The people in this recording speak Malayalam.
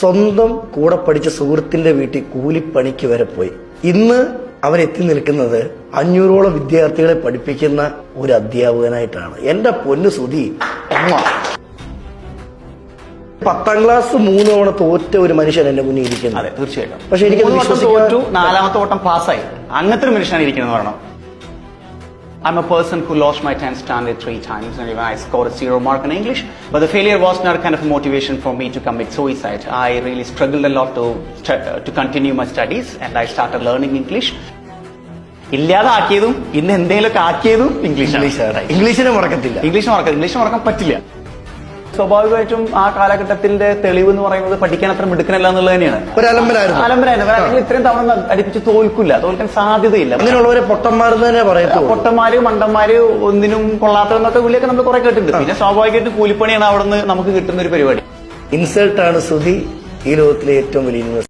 സ്വന്തം കൂടെ പഠിച്ച സുഹൃത്തിന്റെ വീട്ടിൽ കൂലിപ്പണിക്ക് വരെ പോയി. ഇന്ന് അവരെത്തി നിൽക്കുന്നത് അഞ്ഞൂറോളം വിദ്യാർത്ഥികളെ പഠിപ്പിക്കുന്ന ഒരു അധ്യാപകനായിട്ടാണ്. എന്റെ പൊന്നു സുധി അമ്മ. പത്താം ക്ലാസ് മൂന്ന് തവണ തോറ്റ ഒരു മനുഷ്യൻ എന്റെ മുന്നിൽ അതെ ഇരിക്കുന്നത് തീർച്ചയായിട്ടും. പക്ഷെ എനിക്ക് മൂന്ന് വട്ടം വിശ്വസിക്കാൻ- തോറ്റു നാലാമത്തെ വട്ടം പാസ്സായി. അങ്ങനത്തെ ഒരു മനുഷ്യനാണ് ഇരിക്കുന്നത് പറയണം. I'm a person who lost my 10th standard three times and even I scored a zero mark in English. But the failure was not kind of a motivation for me to commit suicide. I really struggled a lot to uh, to continue my studies and I started learning English. ഇല്ലാതാക്കിയതും ഇന്ന് എന്തെങ്കിലുമൊക്കെ ആക്കിയതും ഇംഗ്ലീഷ് ഇംഗ്ലീഷ് ഇംഗ്ലീഷിനെ മറക്കത്തില്ല ഇംഗ്ലീഷ് മറക്കാം ഇംഗ്ലീഷ് മറക്കാൻ പറ്റില്ല സ്വാഭാവികമായിട്ടും ആ കാലഘട്ടത്തിന്റെ തെളിവ് എന്ന് പറയുന്നത് പഠിക്കാൻ അത്ര മിടുക്കനല്ല എന്നുള്ളത് തന്നെയാണ്. ഒരു അലമ്പലായിരുന്നു. അലമ്പരായിരുന്നു കാരണം ഇത്രയും തവണ അടിപ്പിച്ച് തോൽക്കില്ല. തോൽക്കാൻ സാധ്യതയില്ല. അങ്ങനെയുള്ളവരെ പൊട്ടന്മാരെന്ന് തന്നെ പറയാം പൊട്ടന്മാര് മണ്ടന്മാര് ഒന്നിനും കൊള്ളാത്തതെന്നൊക്കെ വിളിയൊക്കെ നമ്മൾ കുറെ കേട്ടിട്ടുണ്ട്. പിന്നെ സ്വാഭാവികമായിട്ടും കൂലിപ്പണിയാണ് അവിടെ നിന്ന് നമുക്ക് കിട്ടുന്ന ഒരു പരിപാടി. ഇൻസൾട്ടാണ് ശ്രുതി ഈ ലോകത്തിലെ ഏറ്റവും വലിയ